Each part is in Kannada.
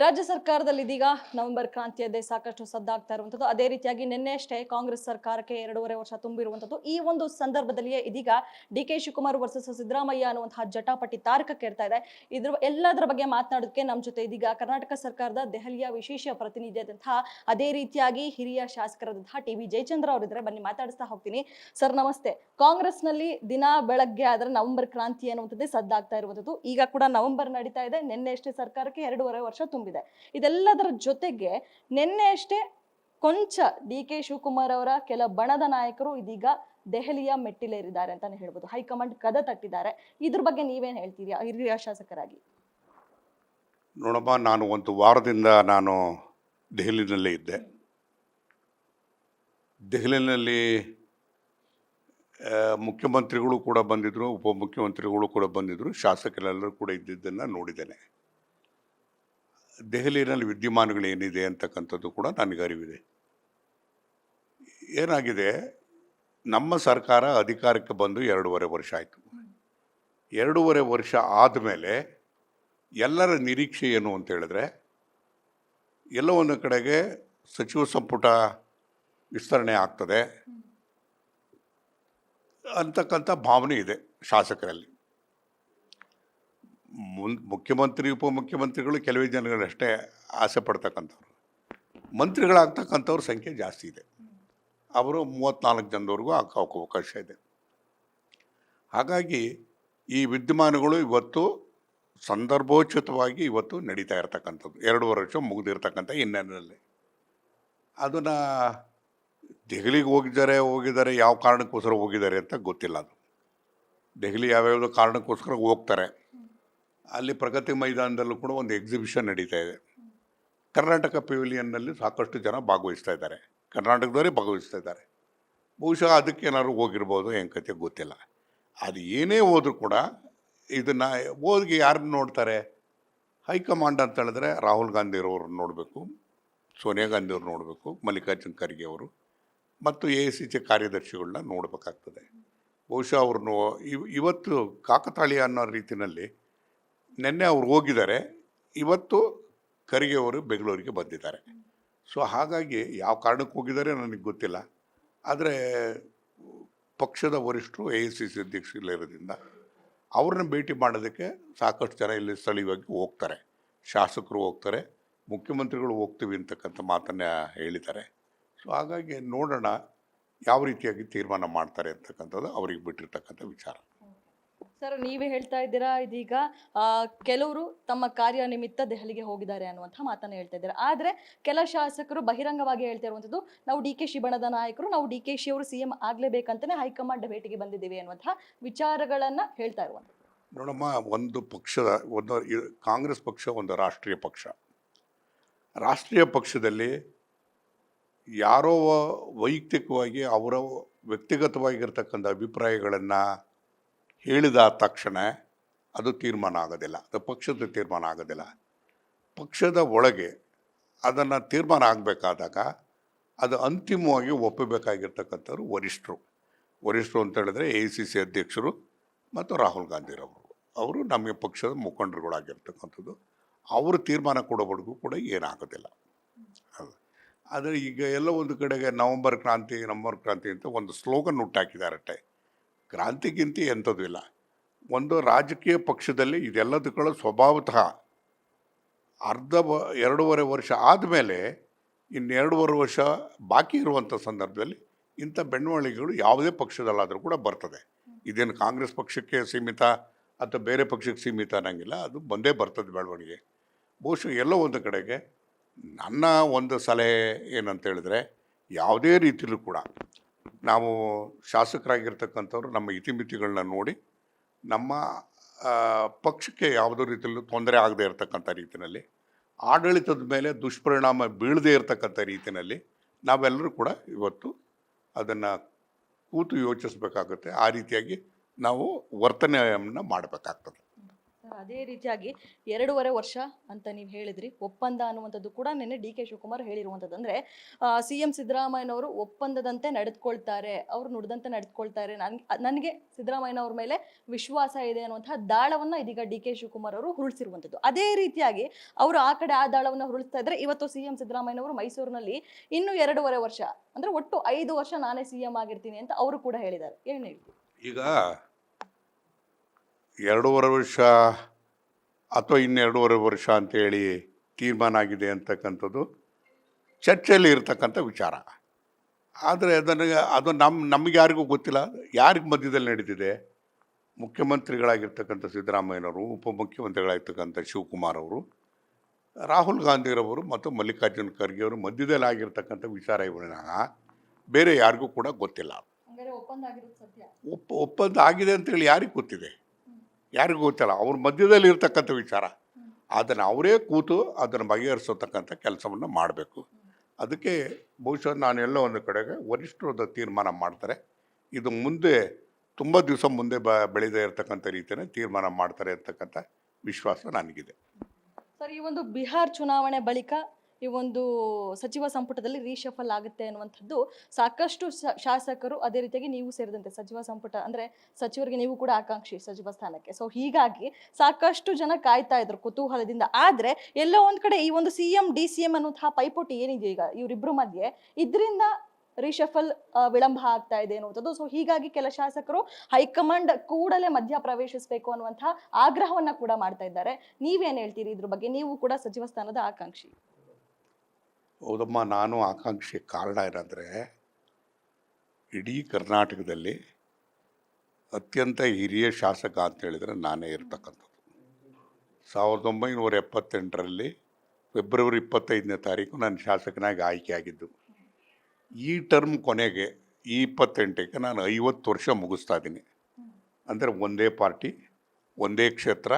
ರಾಜ್ಯ ಸರ್ಕಾರದಲ್ಲಿ ಇದೀಗ ನವೆಂಬರ್ ಕ್ರಾಂತಿಯದ್ದೇ ಸಾಕಷ್ಟು ಸದ್ದಾಗ್ತಾ ಇರುವಂಥದ್ದು. ಅದೇ ರೀತಿಯಾಗಿ ನಿನ್ನೆ ಅಷ್ಟೇ ಕಾಂಗ್ರೆಸ್ ಸರ್ಕಾರಕ್ಕೆ ಎರಡೂವರೆ ವರ್ಷ ತುಂಬಿರುವಂತದ್ದು ಈ ಒಂದು ಸಂದರ್ಭದಲ್ಲಿಯೇ ಇದೀಗ D K Shivakumar versus Siddaramaiah ಅನ್ನುವಂತಹ ಜಟಾಪಟಿ ಕೇಳ್ತಾ ಇದೆ. ಇದ್ರ ಎಲ್ಲದರ ಬಗ್ಗೆ ಮಾತನಾಡೋದಕ್ಕೆ ನಮ್ಮ ಜೊತೆ ಇದೀಗ ಕರ್ನಾಟಕ ಸರ್ಕಾರದ ದೆಹಲಿಯ ವಿಶೇಷ ಪ್ರತಿನಿಧಿಯಾದಂತಹ ಅದೇ ರೀತಿಯಾಗಿ ಹಿರಿಯ ಶಾಸಕರಾದಂತಹ ಟಿ ವಿ ಜಯಚಂದ್ರ ಅವರಿದ್ರೆ ಬನ್ನಿ ಮಾತಾಡಿಸ್ತಾ ಹೋಗ್ತೀನಿ. ಸರ್ ನಮಸ್ತೆ. ಕಾಂಗ್ರೆಸ್ನಲ್ಲಿ ದಿನ ಬೆಳಗ್ಗೆ ಆದ್ರೆ ನವೆಂಬರ್ ಕ್ರಾಂತಿ ಅನ್ನುವಂಥದ್ದೇ ಸದ್ದಾಗ್ತಾ ಇರುವಂಥದ್ದು. ಈಗ ಕೂಡ ನವೆಂಬರ್ ನಡೀತಾ ಇದೆ. ನಿನ್ನೆ ಅಷ್ಟೇ ಸರ್ಕಾರಕ್ಕೆ ಎರಡೂವರೆ ವರ್ಷ ತುಂಬಿದೆ. ಇದೆಲ್ಲದರ ಜೊತೆಗೆ ನಿನ್ನೆ ಅಷ್ಟೇ ಕೊಂಚ ಡಿ ಕೆ ಶಿವಕುಮಾರ್ ಅವರ ಕೆಲ ಬಣದ ನಾಯಕರು ಇದೀಗ ದೆಹಲಿಯ ಮೆಟ್ಟಿಲೇರಿದ್ದಾರೆ ಅಂತಾನೆ ಹೇಳ್ಬೋದು. ಹೈಕಮಾಂಡ್ ಕದ ತಟ್ಟಿದ್ದಾರೆ. ಇದ್ರ ಬಗ್ಗೆ ನೀವೇನ್ ಹೇಳ್ತೀರಿ, ಹಿರಿಯ ಶಾಸಕರಾಗಿ? ನೋಡಮ್ಮ, ನಾನು ಒಂದು ವಾರದಿಂದ ನಾನು ದೆಹಲಿನಲ್ಲೇ ಇದ್ದೆ. ದೆಹಲಿನಲ್ಲಿ ಮುಖ್ಯಮಂತ್ರಿಗಳು ಕೂಡ ಬಂದಿದ್ದರು ಉಪಮುಖ್ಯಮಂತ್ರಿಗಳು ಕೂಡ ಬಂದಿದ್ದರು ಶಾಸಕರೆಲ್ಲರೂ ಕೂಡ ಇದ್ದಿದ್ದನ್ನು ನೋಡಿದ್ದೇನೆ. ದೆಹಲಿನಲ್ಲಿ ವಿದ್ಯಮಾನಗಳು ಏನಿದೆ ಅಂತಕ್ಕಂಥದ್ದು ಕೂಡ ನನಗೆ ಅರಿವಿದೆ. ಏನಾಗಿದೆ? ನಮ್ಮ ಸರ್ಕಾರ ಅಧಿಕಾರಕ್ಕೆ ಬಂದು ಎರಡೂವರೆ ವರ್ಷ ಆಯಿತು. ಎರಡೂವರೆ ವರ್ಷ ಆದಮೇಲೆ ಎಲ್ಲರ ನಿರೀಕ್ಷೆ ಏನು ಅಂತ ಹೇಳಿದ್ರೆ, ಎಲ್ಲ ಕಡೆಗೆ ಸಚಿವ ಸಂಪುಟ ವಿಸ್ತರಣೆ ಆಗ್ತದೆ ಅಂತಕ್ಕಂಥ ಭಾವನೆ ಇದೆ ಶಾಸಕರಲ್ಲಿ. ಮುನ್, ಮುಖ್ಯಮಂತ್ರಿ, ಉಪಮುಖ್ಯಮಂತ್ರಿಗಳು ಕೆಲವೇ ಜನಗಳಷ್ಟೇ ಆಸೆ ಪಡ್ತಕ್ಕಂಥವ್ರು. ಮಂತ್ರಿಗಳಾಗ್ತಕ್ಕಂಥವ್ರ ಸಂಖ್ಯೆ ಜಾಸ್ತಿ ಇದೆ. ಅವರು ಮೂವತ್ತ್ನಾಲ್ಕು ಜನದವರೆಗೂ ಆಗ ಅವಕಾಶ ಇದೆ. ಹಾಗಾಗಿ ಈ ವಿದ್ಯಮಾನಗಳು ಇವತ್ತು ಸಂದರ್ಭೋಚಿತವಾಗಿ ಇವತ್ತು ನಡೀತಾ ಇರ್ತಕ್ಕಂಥದ್ದು. ಎರಡೂವರೆ ವರ್ಷ ಮುಗಿದಿರ್ತಕ್ಕಂಥ ಹಿನ್ನೆಲೆಯಲ್ಲಿ. ಅದನ್ನು ದೆಹಲಿಗೆ ಹೋಗಿದ್ದಾರೆ ಹೋಗಿದ್ದಾರೆ, ಯಾವ ಕಾರಣಕ್ಕೋಸ್ಕರ ಹೋಗಿದ್ದಾರೆ ಅಂತ ಗೊತ್ತಿಲ್ಲ ಅದು. ದೆಹಲಿ ಯಾವ್ಯಾವುದೋ ಕಾರಣಕ್ಕೋಸ್ಕರ ಹೋಗ್ತಾರೆ. ಅಲ್ಲಿ ಪ್ರಗತಿ ಮೈದಾನದಲ್ಲೂ ಕೂಡ ಒಂದು ಎಕ್ಸಿಬಿಷನ್ ನಡೀತಾ ಇದೆ. ಕರ್ನಾಟಕ ಪೆವಿಲಿಯನ್ನಲ್ಲಿ ಸಾಕಷ್ಟು ಜನ ಭಾಗವಹಿಸ್ತಾ ಇದ್ದಾರೆ. ಕರ್ನಾಟಕದವರೇ ಭಾಗವಹಿಸ್ತಾ ಇದ್ದಾರೆ. ಬಹುಶಃ ಅದಕ್ಕೆ ಏನಾದ್ರು ಹೋಗಿರ್ಬೋದು ಕತೆ ಗೊತ್ತಿಲ್ಲ. ಅದು ಏನೇ ಹೋದರೂ ಕೂಡ ಇದನ್ನು ಹೋಗಿ ಯಾರನ್ನ ನೋಡ್ತಾರೆ? ಹೈಕಮಾಂಡ್ ಅಂತ ಹೇಳಿದ್ರೆ ರಾಹುಲ್ ಗಾಂಧಿ ಅವ್ರನ್ನ ನೋಡಬೇಕು, ಸೋನಿಯಾ ಗಾಂಧಿ ಅವ್ರು ನೋಡಬೇಕು, ಮಲ್ಲಿಕಾರ್ಜುನ್ ಖರ್ಗೆ ಅವರು ಮತ್ತು ಎ ಸಿ ಸಿ ಕಾರ್ಯದರ್ಶಿಗಳನ್ನ ನೋಡಬೇಕಾಗ್ತದೆ. ಬಹುಶಃ ಅವ್ರನ್ನು ಇವ್ ಇವತ್ತು ಕಾಕತಾಳೀಯ ಅನ್ನೋ ರೀತಿಯಲ್ಲಿ ನಿನ್ನೆ ಅವ್ರು ಹೋಗಿದ್ದಾರೆ. ಇವತ್ತು ಖರ್ಗೆ ಅವರು ಬೆಂಗಳೂರಿಗೆ ಬಂದಿದ್ದಾರೆ. ಸೊ ಹಾಗಾಗಿ ಯಾವ ಕಾರಣಕ್ಕೆ ಹೋಗಿದ್ದಾರೆ ನನಗೆ ಗೊತ್ತಿಲ್ಲ. ಆದರೆ ಪಕ್ಷದ ವರಿಷ್ಠರು ಎ ಐ ಸಿ ಸಿ ಅಧ್ಯಕ್ಷರಿರೋದ್ರಿಂದ ಅವ್ರನ್ನ ಭೇಟಿ ಮಾಡೋದಕ್ಕೆ ಸಾಕಷ್ಟು ಜನ ಇಲ್ಲಿ ಸ್ಥಳೀಯವಾಗಿ ಹೋಗ್ತಾರೆ. ಶಾಸಕರು ಹೋಗ್ತಾರೆ. ಮುಖ್ಯಮಂತ್ರಿಗಳು ಹೋಗ್ತೀವಿ ಅಂತಕ್ಕಂಥ ಮಾತನ್ನು ಹೇಳಿದ್ದಾರೆ. ಸೊ ಹಾಗಾಗಿ ನೋಡೋಣ ಯಾವ ರೀತಿಯಾಗಿ ತೀರ್ಮಾನ ಮಾಡ್ತಾರೆ ಅಂತಕ್ಕಂಥದ್ದು ಅವರಿಗೆ ಬಿಟ್ಟಿರ್ತಕ್ಕಂಥ ವಿಚಾರ. ಸರ್, ನೀವೇ ಹೇಳ್ತಾ ಇದ್ದೀರಾ? ಇದೀಗ ಕೆಲವರು ತಮ್ಮ ಕಾರ್ಯ ನಿಮಿತ್ತ ದೆಹಲಿಗೆ ಹೋಗಿದ್ದಾರೆ ಅನ್ನುವಂಥ ಮಾತನ್ನು ಹೇಳ್ತಾ ಇದ್ದಾರೆ. ಆದರೆ, ಕೆಲ ಶಾಸಕರು ಬಹಿರಂಗವಾಗಿ ಹೇಳ್ತಾ ಇರುವಂಥದ್ದು, ನಾವು ಡಿ ಕೆ ಶಿ ಬಣದ ನಾಯಕರು, ನಾವು ಡಿ ಕೆ ಶಿ ಅವರು ಸಿ ಎಂ ಆಗಲೇಬೇಕಂತಲೇ ಹೈಕಮಾಂಡ್ ಭೇಟಿಗೆ ಬಂದಿದ್ದೀವಿ ಅನ್ನುವಂಥ ವಿಚಾರಗಳನ್ನು ಹೇಳ್ತಾ ಇರುವಂಥದ್ದು. ನೋಡಮ್ಮ, ಒಂದು ಪಕ್ಷದ, ಒಂದು ಕಾಂಗ್ರೆಸ್ ಪಕ್ಷ, ಒಂದು ರಾಷ್ಟ್ರೀಯ ಪಕ್ಷ. ರಾಷ್ಟ್ರೀಯ ಪಕ್ಷದಲ್ಲಿ ಯಾರೋ ವೈಯಕ್ತಿಕವಾಗಿ ಅವರ ವ್ಯಕ್ತಿಗತವಾಗಿರ್ತಕ್ಕಂಥ ಅಭಿಪ್ರಾಯಗಳನ್ನು ಹೇಳಿದ ತಕ್ಷಣ ಅದು ತೀರ್ಮಾನ ಆಗೋದಿಲ್ಲ. ಅದು ಪಕ್ಷದ ತೀರ್ಮಾನ ಆಗೋದಿಲ್ಲ. ಪಕ್ಷದ ಒಳಗೆ ಅದನ್ನು ತೀರ್ಮಾನ ಆಗಬೇಕಾದಾಗ ಅದು ಅಂತಿಮವಾಗಿ ಒಪ್ಪಬೇಕಾಗಿರ್ತಕ್ಕಂಥವ್ರು ವರಿಷ್ಠರು. ವರಿಷ್ಠರು ಅಂತ ಹೇಳಿದ್ರೆ ಎ ಸಿ ಸಿ ಅಧ್ಯಕ್ಷರು ಮತ್ತು ರಾಹುಲ್ ಗಾಂಧಿರವರು. ಅವರು ನಮಗೆ ಪಕ್ಷದ ಮುಖಂಡರುಗಳಾಗಿರ್ತಕ್ಕಂಥದ್ದು. ಅವರು ತೀರ್ಮಾನ ಕೊಡೋವರೆಗೂ ಕೂಡ ಏನಾಗೋದಿಲ್ಲ. ಆದರೆ ಈಗ ಎಲ್ಲ ಒಂದು ಕಡೆಗೆ ನವಂಬರ್ ಕ್ರಾಂತಿ ನವಂಬರ್ ಕ್ರಾಂತಿ ಅಂತ ಒಂದು ಸ್ಲೋಗನ್ ಹುಟ್ಟಾಕಿದಾರಷ್ಟೇ ಕ್ರಾಂತಿಗಿಂತ ಎಂಥದ್ದು ಇಲ್ಲ. ಒಂದು ರಾಜಕೀಯ ಪಕ್ಷದಲ್ಲಿ ಇದೆಲ್ಲದಕ್ಕೂ ಸ್ವಭಾವತಃ ಅರ್ಧ ವ, ಎರಡೂವರೆ ವರ್ಷ ಆದಮೇಲೆ ಇನ್ನೆರಡೂವರೆ ವರ್ಷ ಬಾಕಿ ಇರುವಂಥ ಸಂದರ್ಭದಲ್ಲಿ ಇಂಥ ಬೆಳವಣಿಗೆಗಳು ಯಾವುದೇ ಪಕ್ಷದಲ್ಲಾದರೂ ಕೂಡ ಬರ್ತದೆ. ಇದೇನು ಕಾಂಗ್ರೆಸ್ ಪಕ್ಷಕ್ಕೆ ಸೀಮಿತ ಅಥವಾ ಬೇರೆ ಪಕ್ಷಕ್ಕೆ ಸೀಮಿತ ಅನ್ನಂಗಿಲ್ಲ, ಅದು ಬಂದೇ ಬರ್ತದೆ ಬೆಳವಣಿಗೆ. ಬಹುಶಃ ಎಲ್ಲೋ ಒಂದು ಕಡೆಗೆ ನನ್ನ ಒಂದು ಸಲಹೆ ಏನಂತ ಹೇಳಿದ್ರೆ ಯಾವುದೇ ರೀತಿಯಲ್ಲೂ ಕೂಡ ನಾವು ಶಾಸಕರಾಗಿರ್ತಕ್ಕಂಥವ್ರು ನಮ್ಮ ಇತಿಮಿತಿಗಳನ್ನ ನೋಡಿ ನಮ್ಮ ಪಕ್ಷಕ್ಕೆ ಯಾವುದೋ ರೀತಿಯಲ್ಲೂ ತೊಂದರೆ ಆಗದೇ ಇರತಕ್ಕಂಥ ರೀತಿಯಲ್ಲಿ ಆಡಳಿತದ ಮೇಲೆ ದುಷ್ಪರಿಣಾಮ ಬೀಳದೇ ಇರತಕ್ಕಂಥ ರೀತಿಯಲ್ಲಿ ನಾವೆಲ್ಲರೂ ಕೂಡ ಇವತ್ತು ಅದನ್ನು ಕೂತು ಯೋಚಿಸ್ಬೇಕಾಗುತ್ತೆ. ಆ ರೀತಿಯಾಗಿ ನಾವು ವರ್ತನೆಯನ್ನು ಮಾಡಬೇಕಾಗ್ತದೆ. ಅದೇ ರೀತಿಯಾಗಿ ಎರಡೂವರೆ ವರ್ಷ ಅಂತ ನೀವು ಹೇಳಿದ್ರಿ. ಒಪ್ಪಂದ ಅನ್ನುವಂಥದ್ದು ಕೂಡ ನಿನ್ನೆ ಡಿ ಕೆ ಶಿವಕುಮಾರ್ ಹೇಳಿರುವಂಥದ್ದು. ಅಂದ್ರೆ ಸಿ ಎಂ ಸಿದ್ದರಾಮಯ್ಯನವರು ಒಪ್ಪಂದದಂತೆ ನಡೆದುಕೊಳ್ತಾರೆ, ಅವರು ನುಡಿದಂತೆ ನಡೆದುಕೊಳ್ತಾರೆ. ನನ್, ನನಗೆ ಸಿದ್ದರಾಮಯ್ಯನವ್ರ ಮೇಲೆ ವಿಶ್ವಾಸ ಇದೆ ಅನ್ನುವಂತಹ ದಾಳವನ್ನ ಇದೀಗ ಡಿ ಕೆ ಶಿವಕುಮಾರ್ ಅವರು ಹುರುಳಿಸಿರುವಂಥದ್ದು. ಅದೇ ರೀತಿಯಾಗಿ ಅವರು ಆ ಕಡೆ ಆ ದಾಳವನ್ನ ಹುರುಳಿಸ್ತಾ ಇದ್ರೆ ಇವತ್ತು ಸಿ ಎಂ ಸಿದ್ದರಾಮಯ್ಯನವರು ಮೈಸೂರಿನಲ್ಲಿ ಇನ್ನು ಎರಡೂವರೆ ವರ್ಷ, ಅಂದ್ರೆ ಒಟ್ಟು ಐದು ವರ್ಷ ನಾನೇ ಸಿ ಎಂ ಆಗಿರ್ತೀನಿ ಅಂತ ಅವರು ಕೂಡ ಹೇಳಿದ್ದಾರೆ. ಏನು ಹೇಳ್ತೀವಿ ಈಗ ಎರಡೂವರೆ ವರ್ಷ ಅಥವಾ ಇನ್ನೆರಡೂವರೆ ವರ್ಷ ಅಂತೇಳಿ ತೀರ್ಮಾನ ಆಗಿದೆ ಅಂತಕ್ಕಂಥದ್ದು ಚರ್ಚೆಯಲ್ಲಿ ಇರತಕ್ಕಂಥ ವಿಚಾರ. ಆದರೆ ಅದನ್ನು ಅದು ನಮ್ಮ ನಮಗೆ ಯಾರಿಗೂ ಗೊತ್ತಿಲ್ಲ. ಯಾರಿಗೆ ಮಧ್ಯದಲ್ಲಿ ನಡೀತಿದೆ? ಮುಖ್ಯಮಂತ್ರಿಗಳಾಗಿರ್ತಕ್ಕಂಥ ಸಿದ್ದರಾಮಯ್ಯನವರು ಉಪಮುಖ್ಯಮಂತ್ರಿಗಳಾಗಿರ್ತಕ್ಕಂಥ ಶಿವಕುಮಾರ್ ಅವರು ರಾಹುಲ್ ಗಾಂಧಿರವರು ಮತ್ತು ಮಲ್ಲಿಕಾರ್ಜುನ್ ಖರ್ಗೆ ಅವರು ಮಧ್ಯದಲ್ಲಿ ಆಗಿರ್ತಕ್ಕಂಥ ವಿಚಾರ ಇವನ ಬೇರೆ ಯಾರಿಗೂ ಕೂಡ ಗೊತ್ತಿಲ್ಲ. ಒಪ್ಪ ಒಪ್ಪಂದ ಆಗಿದೆ ಅಂತೇಳಿ ಯಾರಿಗೆ ಗೊತ್ತಿದೆ? ಯಾರಿಗೂ ಗೊತ್ತಿಲ್ಲ. ಅವ್ರ ಮಧ್ಯದಲ್ಲಿ ಇರತಕ್ಕಂಥ ವಿಚಾರ. ಅದನ್ನು ಅವರೇ ಕೂತು ಅದನ್ನು ಬಗೆಹರಿಸತಕ್ಕಂಥ ಕೆಲಸವನ್ನು ಮಾಡಬೇಕು. ಅದಕ್ಕೆ ಬಹುಶಃ ನಾನು ಎಲ್ಲೋ ಒಂದು ಕಡೆಗೆ ವರಿಷ್ಠರದ ತೀರ್ಮಾನ ಮಾಡ್ತಾರೆ. ಇದು ಮುಂದೆ ತುಂಬ ದಿವಸ ಮುಂದೆ ಬ, ಬೆಳೆದೇ ಇರತಕ್ಕಂಥ ರೀತಿಯೇ ತೀರ್ಮಾನ ಮಾಡ್ತಾರೆ ಅಂತಕ್ಕಂಥ ವಿಶ್ವಾಸ ನನಗಿದೆ. ಸರ್, ಈ ಒಂದು ಬಿಹಾರ್ ಚುನಾವಣೆ ಬಳಿಕ ಈ ಒಂದು ಸಚಿವ ಸಂಪುಟದಲ್ಲಿ ರೀಶಫಲ್ ಆಗುತ್ತೆ ಅನ್ನುವಂಥದ್ದು ಸಾಕಷ್ಟು ಶಾಸಕರು ಅದೇ ರೀತಿಯಾಗಿ ನೀವು ಸೇರಿದಂತೆ ಸಚಿವ ಸಂಪುಟ ಅಂದ್ರೆ ಸಚಿವರಿಗೆ ನೀವು ಕೂಡ ಆಕಾಂಕ್ಷಿ ಸಚಿವ ಸ್ಥಾನಕ್ಕೆ. ಸೊ ಹೀಗಾಗಿ ಸಾಕಷ್ಟು ಜನ ಕಾಯ್ತಾ ಇದ್ರು ಕುತೂಹಲದಿಂದ. ಆದ್ರೆ ಎಲ್ಲೋ ಒಂದ್ ಕಡೆ ಈ ಒಂದು C M D C M ಅನ್ನುವಂತಹ ಪೈಪೋಟಿ ಏನಿದೆ ಈಗ ಇವರಿಬ್ರು ಮಧ್ಯೆ, ಇದರಿಂದ ರಿಶಫಲ್ ವಿಳಂಬ ಆಗ್ತಾ ಇದೆ ಅನ್ನುವಂಥದ್ದು. ಸೊ ಹೀಗಾಗಿ ಕೆಲ ಶಾಸಕರು ಹೈಕಮಾಂಡ್ ಕೂಡಲೇ ಮಧ್ಯ ಪ್ರವೇಶಿಸಬೇಕು ಅನ್ನುವಂತಹ ಆಗ್ರಹವನ್ನ ಕೂಡ ಮಾಡ್ತಾ ಇದ್ದಾರೆ. ನೀವೇನು ಹೇಳ್ತೀರಿ ಇದ್ರ ಬಗ್ಗೆ? ನೀವು ಕೂಡ ಸಚಿವ ಸ್ಥಾನದ ಆಕಾಂಕ್ಷಿ. ಹೌದಮ್ಮ, ನಾನು ಆಕಾಂಕ್ಷೆ ಕಾರಣ ಏನಂದರೆ, ಇಡೀ ಕರ್ನಾಟಕದಲ್ಲಿ ಅತ್ಯಂತ ಹಿರಿಯ ಶಾಸಕ ಅಂತ ಹೇಳಿದರೆ ನಾನೇ ಇರ್ತಕ್ಕಂಥದ್ದು. ಸಾವಿರದ ಒಂಬೈನೂರ ಎಪ್ಪತ್ತೆಂಟರಲ್ಲಿ ಫೆಬ್ರವರಿ ಇಪ್ಪತ್ತೈದನೇ ತಾರೀಕು ನಾನು ಶಾಸಕನಾಗಿ ಆಯ್ಕೆಯಾಗಿದ್ದು ಈ ಟರ್ಮ್ ಕೊನೆಗೆ ಈ ಇಪ್ಪತ್ತೆಂಟಕ್ಕೆ ನಾನು ಐವತ್ತು ವರ್ಷ ಮುಗಿಸ್ತಾ ಇದ್ದೀನಿ. ಅಂದರೆ ಒಂದೇ ಪಾರ್ಟಿ, ಒಂದೇ ಕ್ಷೇತ್ರ,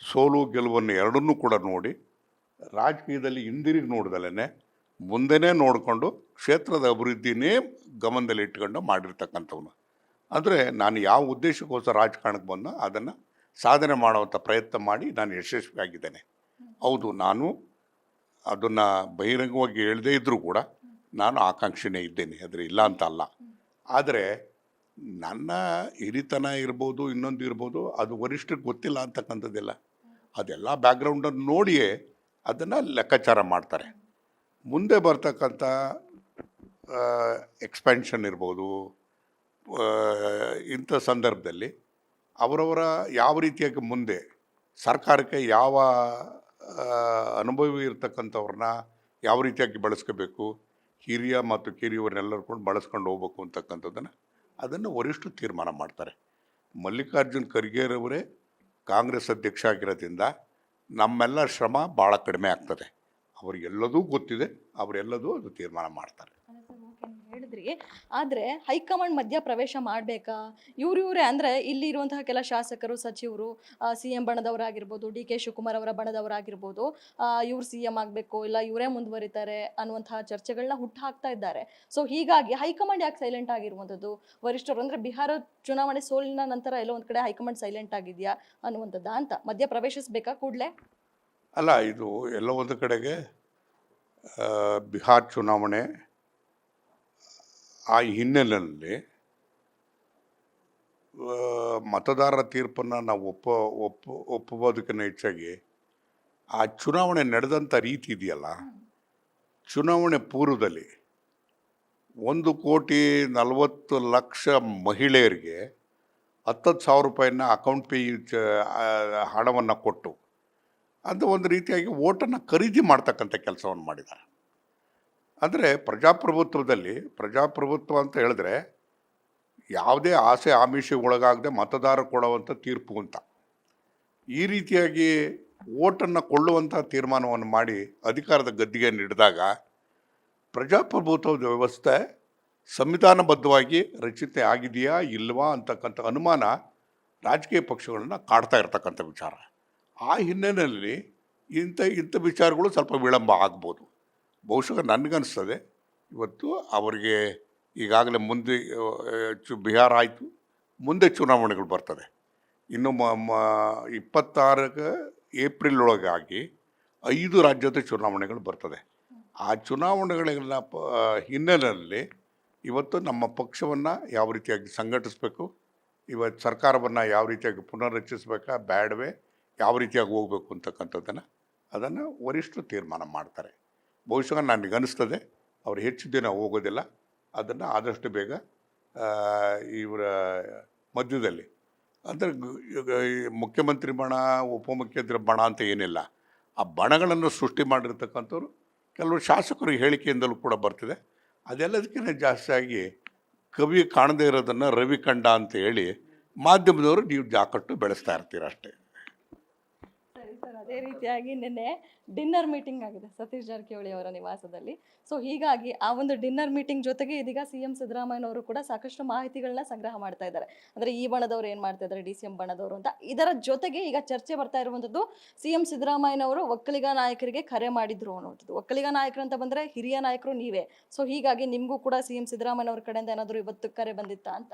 ಸೋಲು ಗೆಲುವನ್ನು ಎರಡನ್ನೂ ಕೂಡ ನೋಡಿ ರಾಜಕೀಯದಲ್ಲಿ ಹಿಂದಿರುಗಿ ನೋಡ್ದಲೇ ಮುಂದೆನೇ ನೋಡಿಕೊಂಡು ಕ್ಷೇತ್ರದ ಅಭಿವೃದ್ಧಿನೇ ಗಮನದಲ್ಲಿ ಇಟ್ಕೊಂಡು ಮಾಡಿರ್ತಕ್ಕಂಥವ್ನು. ಅಂದರೆ ನಾನು ಯಾವ ಉದ್ದೇಶಕ್ಕೋಸ್ಕರ ರಾಜಕಾರಣಕ್ಕೆ ಬಂದೋ ಅದನ್ನು ಸಾಧನೆ ಮಾಡುವಂಥ ಪ್ರಯತ್ನ ಮಾಡಿ ನಾನು ಯಶಸ್ವಿಯಾಗಿದ್ದೇನೆ. ಹೌದು, ನಾನು ಅದನ್ನು ಬಹಿರಂಗವಾಗಿ ಹೇಳದೇ ಇದ್ದರೂ ಕೂಡ ನಾನು ಆಕಾಂಕ್ಷೆನೇ ಇದ್ದೇನೆ, ಆದರೆ ಇಲ್ಲ ಅಂತ ಅಲ್ಲ. ಆದರೆ ನನ್ನ ಹಿರಿತನ ಇರ್ಬೋದು, ಇನ್ನೊಂದು ಇರ್ಬೋದು, ಅದು ವರಿಷ್ಠರಿಗೆ ಗೊತ್ತಿಲ್ಲ ಅಂತಕ್ಕಂಥದ್ದಿಲ್ಲ. ಅದೆಲ್ಲ ಬ್ಯಾಕ್ಗ್ರೌಂಡನ್ನು ನೋಡಿಯೇ ಅದನ್ನು ಲೆಕ್ಕಾಚಾರ ಮಾಡ್ತಾರೆ. ಮುಂದೆ ಬರ್ತಕ್ಕಂಥ ಎಕ್ಸ್ಪೆನ್ಷನ್ ಇರ್ಬೋದು ಇಂಥ ಸಂದರ್ಭದಲ್ಲಿ ಅವರವರ ಯಾವ ರೀತಿಯಾಗಿ ಮುಂದೆ ಸರ್ಕಾರಕ್ಕೆ ಯಾವ ಅನುಭವಿ ಇರ್ತಕ್ಕಂಥವ್ರನ್ನ ಯಾವ ರೀತಿಯಾಗಿ ಬಳಸ್ಕೋಬೇಕು, ಹಿರಿಯ ಮತ್ತು ಕಿರಿಯವರನ್ನೆಲ್ಲರೂ ಕೂಡ ಬಳಸ್ಕೊಂಡು ಹೋಗ್ಬೇಕು ಅಂತಕ್ಕಂಥದ್ದನ್ನು ಅದನ್ನು ವರಿಷ್ಠರು ತೀರ್ಮಾನ ಮಾಡ್ತಾರೆ. ಮಲ್ಲಿಕಾರ್ಜುನ್ ಖರ್ಗೆರವರೇ ಕಾಂಗ್ರೆಸ್ ಅಧ್ಯಕ್ಷ ಆಗಿರೋದ್ರಿಂದ ನಮ್ಮೆಲ್ಲ ಶ್ರಮ ಭಾಳ ಕಡಿಮೆ ಆಗ್ತದೆ. ಅವರಿಗೆಲ್ಲದೂ ಗೊತ್ತಿದೆ ಅವರೆಲ್ಲದೂ ಅದು ತೀರ್ಮಾನ ಮಾಡ್ತಾರೆ. ಹೇಳಿದ್ರಿ ಆದ್ರೆ ಹೈಕಮಾಂಡ್ ಮಧ್ಯ ಪ್ರವೇಶ ಮಾಡಬೇಕಾ? ಇವ್ರು ಇವ್ರೆ ಅಂದ್ರೆ ಇಲ್ಲಿ ಇರುವಂತಹ ಕೆಲ ಶಾಸಕರು, ಸಚಿವರು ಸಿ ಎಂ ಬಣದವರಾಗಿರ್ಬೋದು, ಡಿ ಕೆ ಶಿವಕುಮಾರ್ ಅವರ ಬಣದವರಾಗಿರ್ಬೋದು ಇವ್ರು ಸಿ ಎಂ ಆಗ್ಬೇಕು, ಇಲ್ಲ ಇವರೇ ಮುಂದುವರಿತಾರೆ ಅನ್ನುವಂತಹ ಚರ್ಚೆಗಳನ್ನ ಹುಟ್ಟು ಹಾಕ್ತಾ ಇದ್ದಾರೆ. ಸೊ ಹೀಗಾಗಿ ಹೈಕಮಾಂಡ್ ಯಾಕೆ ಸೈಲೆಂಟ್ ಆಗಿರುವಂಥದ್ದು? ವರಿಷ್ಠರು ಅಂದ್ರೆ ಬಿಹಾರ ಚುನಾವಣೆ ಸೋಲಿನ ನಂತರ ಎಲ್ಲ ಒಂದ್ ಕಡೆ ಹೈಕಮಾಂಡ್ ಸೈಲೆಂಟ್ ಆಗಿದ್ಯಾ ಅನ್ನುವಂಥದ್ದ ಅಂತ. ಮಧ್ಯ ಪ್ರವೇಶಿಸಬೇಕಾ ಕೂಡ್ಲೆ? ಅಲ್ಲ, ಇದು ಎಲ್ಲ ಒಂದು ಕಡೆಗೆ ಬಿಹಾರ್ ಚುನಾವಣೆ ಆ ಹಿನ್ನೆಲೆಯಲ್ಲಿ ಮತದಾರರ ತೀರ್ಪನ್ನು ನಾವು ಒಪ್ಪ ಒಪ್ಪ, ಒಪ್ಪುವುದಕ್ಕಿಂತ ಹೆಚ್ಚಾಗಿ ಆ ಚುನಾವಣೆ ನಡೆದಂಥ ರೀತಿ ಇದೆಯಲ್ಲ, ಚುನಾವಣೆ ಪೂರ್ವದಲ್ಲಿ ಒಂದು ಕೋಟಿ ನಲವತ್ತು ಲಕ್ಷ ಮಹಿಳೆಯರಿಗೆ ಹತ್ತತ್ತು ಸಾವಿರ ರೂಪಾಯಿನ ಅಕೌಂಟ್ ಪೇ ಹಣವನ್ನು ಕೊಟ್ಟು ಅದು ಒಂದು ರೀತಿಯಾಗಿ ಓಟನ್ನು ಖರೀದಿ ಮಾಡ್ತಕ್ಕಂಥ ಕೆಲಸವನ್ನು ಮಾಡಿದ್ದಾರೆ. ಅಂದರೆ ಪ್ರಜಾಪ್ರಭುತ್ವದಲ್ಲಿ, ಪ್ರಜಾಪ್ರಭುತ್ವ ಅಂತ ಹೇಳಿದ್ರೆ ಯಾವುದೇ ಆಸೆ ಆಮಿಷ ಒಳಗಾಗದೆ ಮತದಾರ ಕೊಡುವಂಥ ತೀರ್ಪು ಅಂತ. ಈ ರೀತಿಯಾಗಿ ಓಟನ್ನು ಕೊಳ್ಳುವಂಥ ತೀರ್ಮಾನವನ್ನು ಮಾಡಿ ಅಧಿಕಾರದ ಗದ್ದಿಗೆ ಹಿಡಿದಾಗ ಪ್ರಜಾಪ್ರಭುತ್ವದ ವ್ಯವಸ್ಥೆ ಸಂವಿಧಾನಬದ್ಧವಾಗಿ ರಚಿತೆ ಆಗಿದೆಯಾ ಇಲ್ವಾ ಅಂತಕ್ಕಂಥ ಅನುಮಾನ ರಾಜಕೀಯ ಪಕ್ಷಗಳನ್ನ ಕಾಡ್ತಾ ಇರ್ತಕ್ಕಂಥ ವಿಚಾರ. ಆ ಹಿನ್ನೆಲೆಯಲ್ಲಿ ಇಂಥ ಇಂಥ ವಿಚಾರಗಳು ಸ್ವಲ್ಪ ವಿಳಂಬ ಆಗ್ಬೋದು. ಬಹುಶಃ ನನಗನ್ನಿಸ್ತದೆ ಇವತ್ತು ಅವರಿಗೆ ಈಗಾಗಲೇ ಮುಂದೆ ಚು ಬಿಹಾರ ಆಯಿತು, ಮುಂದೆ ಚುನಾವಣೆಗಳು ಬರ್ತದೆ. ಇನ್ನು ಮ- ಇಪ್ಪತ್ತಾರಕ್ಕೆ ಏಪ್ರಿಲ್ ಒಳಗಾಗಿ ಐದು ರಾಜ್ಯದ ಚುನಾವಣೆಗಳು ಬರ್ತದೆ. ಆ ಚುನಾವಣೆಗಳ ಪ, ಹಿನ್ನೆಲೆಯಲ್ಲಿ ಇವತ್ತು ನಮ್ಮ ಪಕ್ಷವನ್ನು ಯಾವ ರೀತಿಯಾಗಿ ಸಂಘಟಿಸಬೇಕು, ಇವತ್ತು ಸರ್ಕಾರವನ್ನು ಯಾವ ರೀತಿಯಾಗಿ ಪುನರ್ರಚಿಸಬೇಕಾ, ಬ್ಯಾಡವೇ, ಯಾವ ರೀತಿಯಾಗಿ ಹೋಗಬೇಕು ಅಂತಕ್ಕಂಥದ್ದನ್ನು ಅದನ್ನು ವರಿಷ್ಠರು ತೀರ್ಮಾನ ಮಾಡ್ತಾರೆ. ಬಹುಶಃ ನನಗೆ ಅನಿಸ್ತದೆ, ಅವ್ರು ಹೆಚ್ಚು ದಿನ ಹೋಗೋದಿಲ್ಲ. ಅದನ್ನು ಆದಷ್ಟು ಬೇಗ ಇವರ ಮಧ್ಯದಲ್ಲಿ. ಅಂದರೆ ಮುಖ್ಯಮಂತ್ರಿ ಬಣ, ಉಪಮುಖ್ಯಮಂತ್ರಿ ಬಣ ಅಂತ ಏನಿಲ್ಲ. ಆ ಬಣಗಳನ್ನು ಸೃಷ್ಟಿ ಮಾಡಿರ್ತಕ್ಕಂಥವ್ರು ಕೆಲವರು ಶಾಸಕರು ಹೇಳಿಕೆಯಿಂದಲೂ ಕೂಡ ಬರ್ತಿದೆ. ಅದೆಲ್ಲದಕ್ಕಿಂತ ಜಾಸ್ತಿಯಾಗಿ ಕವಿ ಕಾಣದೇ ಇರೋದನ್ನು ರವಿ ಕಂಡ ಅಂತ ಹೇಳಿ ಮಾಧ್ಯಮದವರು ನೀವು ಜಾಕಟ್ಟು ಬೆಳೆಸ್ತಾ ಇರ್ತೀರ ಅಷ್ಟೇ. ಅದೇ ರೀತಿಯಾಗಿ ನಿನ್ನೆ ಡಿನ್ನರ್ ಮೀಟಿಂಗ್ ಆಗಿದೆ. ಸತೀಶ್ ಜಾರಕಿಹೊಳಿ ಅವರ ನಿವಾಸದಲ್ಲಿ. ಸೊ ಹೀಗಾಗಿ ಆ ಒಂದು ಡಿನ್ನರ್ ಮೀಟಿಂಗ್ ಜೊತೆಗೆ ಇದೀಗ ಸಿ ಎಂ ಸಿದ್ದರಾಮಯ್ಯನವರು ಕೂಡ ಸಾಕಷ್ಟು ಮಾಹಿತಿಗಳನ್ನ ಸಂಗ್ರಹ ಮಾಡ್ತಾ ಇದ್ದಾರೆ. ಅಂದ್ರೆ ಈ ಬಣದವರು ಏನ್ ಮಾಡ್ತಾ ಇದ್ದಾರೆ, ಡಿ ಸಿ ಎಂ ಬಣದವರು ಅಂತ. ಇದರ ಜೊತೆಗೆ ಈಗ ಚರ್ಚೆ ಬರ್ತಾ ಇರುವಂತದ್ದು ಸಿ ಎಂ ಸಿದ್ದರಾಮಯ್ಯನವರು ಒಕ್ಕಲಿಗ ನಾಯಕರಿಗೆ ಕರೆ ಮಾಡಿದ್ರು ಅನ್ನುವಂಥದ್ದು. ಒಕ್ಕಲಿಗ ನಾಯಕರು ಅಂತ ಬಂದ್ರೆ ಹಿರಿಯ ನಾಯಕರು ನೀವೇ. ಸೊ ಹೀಗಾಗಿ ನಿಮಗೂ ಕೂಡ ಸಿ ಎಂ ಸಿದ್ದರಾಮಯ್ಯನವ್ರ ಕಡೆಯಿಂದ ಏನಾದರೂ ಇವತ್ತು ಕರೆ ಬಂದಿತ್ತಾ ಅಂತ?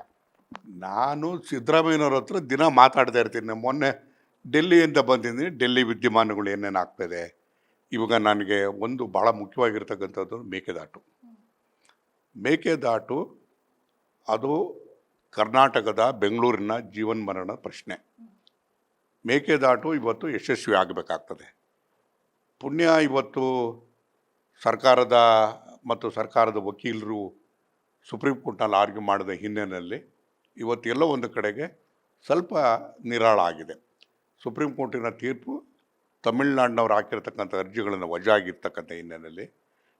ನಾನು ಸಿದ್ದರಾಮಯ್ಯನವ್ರ ಹತ್ರ ದಿನ ಮಾತಾಡ್ತಾ ಇರ್ತೀನಿ. ಮೊನ್ನೆ ಡೆಲ್ಲಿಯಿಂದ ಬಂದಿದ್ದೀನಿ. ಡೆಲ್ಲಿ ವಿದ್ಯಮಾನಗಳು ಏನೇನು ಆಗ್ತದೆ? ಇವಾಗ ನನಗೆ ಒಂದು ಭಾಳ ಮುಖ್ಯವಾಗಿರ್ತಕ್ಕಂಥದ್ದು ಮೇಕೆದಾಟು. ಮೇಕೆದಾಟು ಅದು ಕರ್ನಾಟಕದ ಬೆಂಗಳೂರಿನ ಜೀವನ್ಮರಣ ಪ್ರಶ್ನೆ. ಮೇಕೆದಾಟು ಇವತ್ತು ಯಶಸ್ವಿ ಆಗಬೇಕಾಗ್ತದೆ. ಪುಣ್ಯ ಇವತ್ತು ಸರ್ಕಾರದ ಮತ್ತು ಸರ್ಕಾರದ ವಕೀಲರು ಸುಪ್ರೀಂ ಕೋರ್ಟ್ನಲ್ಲಿ ಆರ್ಗ್ಯೂ ಮಾಡಿದ ಹಿನ್ನೆಲೆಯಲ್ಲಿ ಇವತ್ತೆಲ್ಲೋ ಒಂದು ಕಡೆಗೆ ಸ್ವಲ್ಪ ನಿರಾಳ ಆಗಿದೆ. ಸುಪ್ರೀಂ ಕೋರ್ಟಿನ ತೀರ್ಪು ತಮಿಳ್ನಾಡಿನವ್ರು ಹಾಕಿರ್ತಕ್ಕಂಥ ಅರ್ಜಿಗಳನ್ನು ವಜಾ ಆಗಿರ್ತಕ್ಕಂಥ ಹಿನ್ನೆಲೆಯಲ್ಲಿ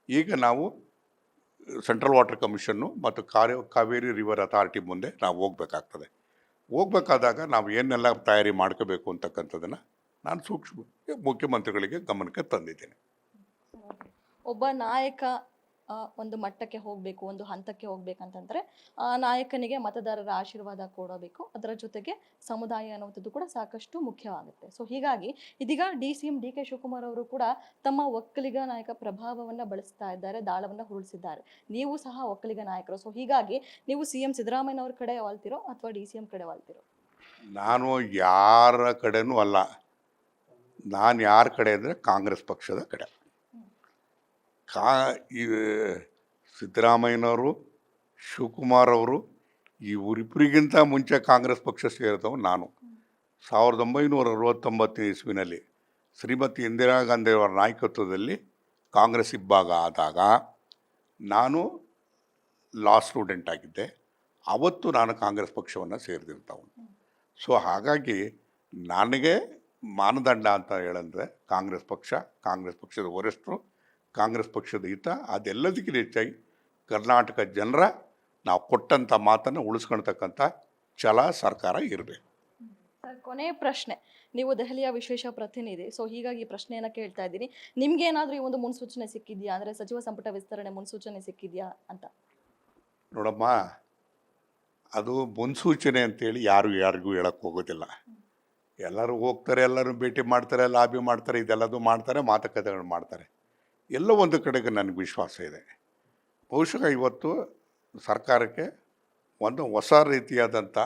ಈಗ ನಾವು ಸೆಂಟ್ರಲ್ ವಾಟರ್ ಕಮಿಷನ್ನು ಮತ್ತು ಕಾರ್ಯ ಕಾವೇರಿ ರಿವರ್ ಅಥಾರಿಟಿ ಮುಂದೆ ನಾವು ಹೋಗಬೇಕಾಗ್ತದೆ. ಹೋಗಬೇಕಾದಾಗ ನಾವು ಏನೆಲ್ಲ ತಯಾರಿ ಮಾಡ್ಕೋಬೇಕು ಅಂತಕ್ಕಂಥದ್ದನ್ನು ನಾನು ಸೂಕ್ಷ್ಮ ಮುಖ್ಯಮಂತ್ರಿಗಳಿಗೆ ಗಮನಕ್ಕೆ ತಂದಿದ್ದೇನೆ. ಒಬ್ಬ ನಾಯಕ ಒಂದು ಮಟ್ಟಕ್ಕೆ ಹೋಗಬೇಕು, ಒಂದು ಹಂತಕ್ಕೆ ಹೋಗ್ಬೇಕಂತಂದ್ರೆ, ಆ, ನಾಯಕನಿಗೆ ಮತದಾರರ ಆಶೀರ್ವಾದ ಕೊಡಬೇಕು. ಅದರ ಜೊತೆಗೆ ಸಮುದಾಯ ಅನ್ನುವಂಥದ್ದು ಕೂಡ ಸಾಕಷ್ಟು ಮುಖ್ಯವಾಗುತ್ತೆ. ಸೊ ಹೀಗಾಗಿ ಇದೀಗ D C M D K Shivakumar ಅವರು ಕೂಡ ತಮ್ಮ ಒಕ್ಕಲಿಗ ನಾಯಕ ಪ್ರಭಾವವನ್ನ ಬಳಸ್ತಾ ಇದ್ದಾರೆ, ದಾಳವನ್ನ ಹುರುಳಿಸಿದ್ದಾರೆ ನೀವು ಸಹ ಒಕ್ಕಲಿಗ ನಾಯಕರು. ಸೊ ಹೀಗಾಗಿ ನೀವು ಸಿ ಎಂ ಸಿದ್ದರಾಮಯ್ಯನವ್ರ ಕಡೆ ವಾಲ್ತಿರೋ ಅಥವಾ ಡಿ ಸಿ ಎಂ ಕಡೆ ವಾಲ್ತಿರೋ? ನಾನು ಯಾರ ಕಡೆನೂ ಅಲ್ಲ. ನಾನು ಯಾರ ಕಡೆ ಅಂದರೆ ಕಾಂಗ್ರೆಸ್ ಪಕ್ಷದ ಕಡೆ. ಕಾ ಈ ಸಿದ್ದರಾಮಯ್ಯನವರು, ಶಿವಕುಮಾರ್ ಅವರು, ಈ ಇವರಿಬ್ಬರಿಗಿಂತ ಮುಂಚೆ ಕಾಂಗ್ರೆಸ್ ಪಕ್ಷ ಸೇರಿದವು ನಾನು. ಸಾವಿರದ ಒಂಬೈನೂರ ಅರವತ್ತೊಂಬತ್ತು ಇಸ್ವಿನಲ್ಲಿ ಶ್ರೀಮತಿ ಇಂದಿರಾ ಗಾಂಧಿಯವರ ನಾಯಕತ್ವದಲ್ಲಿ ಕಾಂಗ್ರೆಸ್ ಇಬ್ಬಾಗ ಆದಾಗ ನಾನು ಲಾ ಸ್ಟೂಡೆಂಟ್ ಆಗಿದ್ದೆ. ಅವತ್ತು ನಾನು ಕಾಂಗ್ರೆಸ್ ಪಕ್ಷವನ್ನು ಸೇರಿದಂಥವನು ಸೊ, ಹಾಗಾಗಿ ನನಗೆ ಮಾನದಂಡ ಅಂತ ಹೇಳಂದ್ರೆ ಕಾಂಗ್ರೆಸ್ ಪಕ್ಷ, ಕಾಂಗ್ರೆಸ್ ಪಕ್ಷದ ವರಿಷ್ಠರು ಕಾಂಗ್ರೆಸ್ ಪಕ್ಷದ ಹಿತ ಅದೆಲ್ಲದಕ್ಕಿಂತ ಹೆಚ್ಚಾಗಿ ಕರ್ನಾಟಕ ಜನರ ನಾವು ಕೊಟ್ಟಂಥ ಮಾತನ್ನು ಉಳಿಸ್ಕೊಳ್ತಕ್ಕಂಥ ಛಲ ಸರ್ಕಾರ ಇರಬೇಕು. ಕೊನೆ ಪ್ರಶ್ನೆ. ನೀವು ದೆಹಲಿಯ ವಿಶೇಷ ಪ್ರತಿನಿಧಿ ಸೊ ಹೀಗಾಗಿ ಈ ಪ್ರಶ್ನೆಯನ್ನ ಕೇಳ್ತಾ ಇದ್ದೀನಿ. ನಿಮ್ಗೆ ಏನಾದರೂ ಈ ಒಂದು ಮುನ್ಸೂಚನೆ ಸಿಕ್ಕಿದ್ಯಾ? ಅಂದರೆ ಸಚಿವ ಸಂಪುಟ ವಿಸ್ತರಣೆ ಮುನ್ಸೂಚನೆ ಸಿಕ್ಕಿದ್ಯಾ ಅಂತ? ನೋಡಮ್ಮ ಅದು ಮುನ್ಸೂಚನೆ ಅಂತೇಳಿ ಯಾರು ಯಾರಿಗೂ ಹೇಳಕ್ಕೆ ಹೋಗೋದಿಲ್ಲ. ಎಲ್ಲರೂ ಹೋಗ್ತಾರೆ ಎಲ್ಲರೂ ಭೇಟಿ ಮಾಡ್ತಾರೆ ಲಾಬಿ ಮಾಡ್ತಾರೆ ಇದೆಲ್ಲದೂ ಮಾಡ್ತಾರೆ ಮಾತುಕತೆಗಳು ಮಾಡ್ತಾರೆ. ಎಲ್ಲೋ ಒಂದು ಕಡೆಗೆ ನನಗೆ ವಿಶ್ವಾಸ ಇದೆ. ಬಹುಶಃ ಇವತ್ತು ಸರ್ಕಾರಕ್ಕೆ ಒಂದು ಹೊಸ ರೀತಿಯಾದಂಥ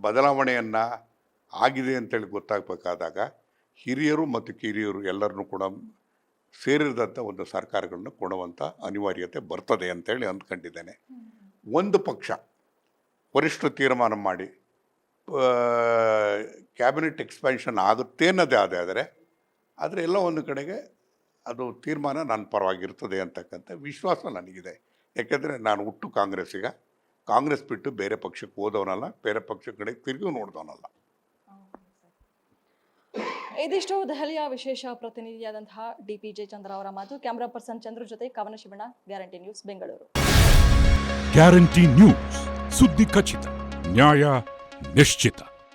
ಬದಲಾವಣೆಯನ್ನು ಆಗಿದೆ ಅಂತೇಳಿ ಗೊತ್ತಾಗಬೇಕಾದಾಗ ಹಿರಿಯರು ಮತ್ತು ಕಿರಿಯರು ಎಲ್ಲರನ್ನೂ ಕೂಡ ಸೇರಿದಂಥ ಒಂದು ಸರ್ಕಾರಗಳನ್ನು ಕೊಡುವಂಥ ಅನಿವಾರ್ಯತೆ ಬರ್ತದೆ ಅಂತೇಳಿ ಅಂದ್ಕೊಂಡಿದ್ದೇನೆ. ಒಂದು ಪಕ್ಷ ವರಿಷ್ಠ ತೀರ್ಮಾನ ಮಾಡಿ ಕ್ಯಾಬಿನೆಟ್ ಎಕ್ಸ್ಪ್ಯಾನ್ಷನ್ ಆಗುತ್ತೆ ಅನ್ನೋದೇ ಅದೇ ಆದರೆ ಆದರೆ ಎಲ್ಲ ಒಂದು ಕಡೆಗೆ ಅದು ತೀರ್ಮಾನ ನನ್ನ ಪರವಾಗಿರ್ತದೆ ಅಂತಕ್ಕಂಥ ವಿಶ್ವಾಸ ನನಗಿದೆ. ಯಾಕೆಂದರೆ ನಾನು ಹುಟ್ಟು ಕಾಂಗ್ರೆಸ್ಸಿಗ ಕಾಂಗ್ರೆಸ್ ಬಿಟ್ಟು ಬೇರೆ ಪಕ್ಷಕ್ಕೆ ಹೋದವನಲ್ಲ ಬೇರೆ ಪಕ್ಷ ಕಡೆ ತಿರುಗಿ ನೋಡಿದವನಲ್ಲ. ಇದಿಷ್ಟು ದೆಹಲಿಯ ವಿಶೇಷ ಪ್ರತಿನಿಧಿಯಾದಂತಹ ಡಿ ಪಿ ಜೆ ಚಂದ್ರ ಅವರ ಮಾತು. ಕ್ಯಾಮರಾ ಪರ್ಸನ್ ಚಂದ್ರ ಜೊತೆ Kavana Shivanna guarantee news Bengaluru. Guarantee news ಸುದ್ದಿ ಖಚಿತ ನ್ಯಾಯ Meshtita.